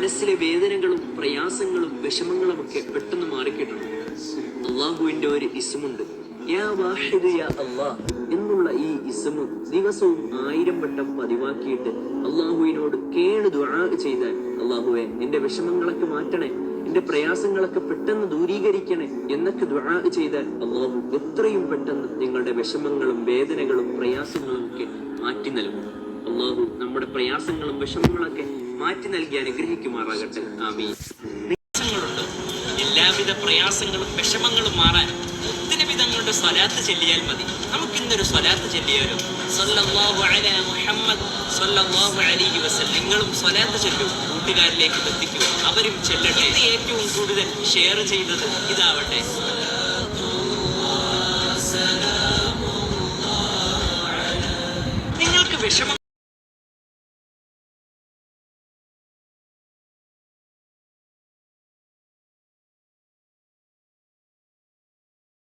മനസ്സിലെ വേദനകളും പ്രയാസങ്ങളും വിഷമങ്ങളും ഒക്കെ പെട്ടെന്ന് മാറിക്കിട്ടണം. അള്ളാഹുവിന്റെ ഒരു ഇസ്മുണ്ട്. യാ യാ എന്നുള്ള ഈ ഇസ്മു ദിവസവും ആയിരം വട്ടം പതിവാക്കിയിട്ട് അള്ളാഹുവിനോട് കേണ് ദുആ ചെയ്താൽ അള്ളാഹുവെ എന്റെ വിഷമങ്ങളൊക്കെ മാറ്റണേ എന്റെ പ്രയാസങ്ങളൊക്കെ പെട്ടെന്ന് ദൂരീകരിക്കണേ എന്നൊക്കെ ദുആ ചെയ്താൽ അള്ളാഹു എത്രയും പെട്ടെന്ന് നിങ്ങളുടെ വിഷമങ്ങളും വേദനകളും പ്രയാസങ്ങളും ഒക്കെ മാറ്റി നൽകും. അള്ളാഹു നമ്മുടെ പ്രയാസങ്ങളും വിഷമങ്ങളൊക്കെ മാറ്റി നൽകി അനുഗ്രഹിക്കുമാറാകട്ടെ. ആമീൻ. എല്ലാവിധ പ്രയാസങ്ങളും വിഷമങ്ങളും മാറാൻ ഒത്തിരി വിധങ്ങളുടെ സ്വലാത്ത് ചെല്ലിയാൽ മതി. നമുക്ക് ഇന്നൊരു സ്വലാത്ത് ചെല്ലിയാലോ? സല്ലല്ലാഹു മുഹമ്മദ് സല്ലല്ലാഹു അലൈഹി വസല്ലം. നിങ്ങളും സ്വലാത്ത് ചെല്ലൂ. കൂട്ടുകാരിലേക്ക് എത്തിക്കുക അവരും ചെല്ലട്ടെ. ഇത് ഏറ്റവും കൂടുതൽ ഷെയർ ചെയ്തത് ഇതാവട്ടെ. നിങ്ങൾക്ക് വിഷമം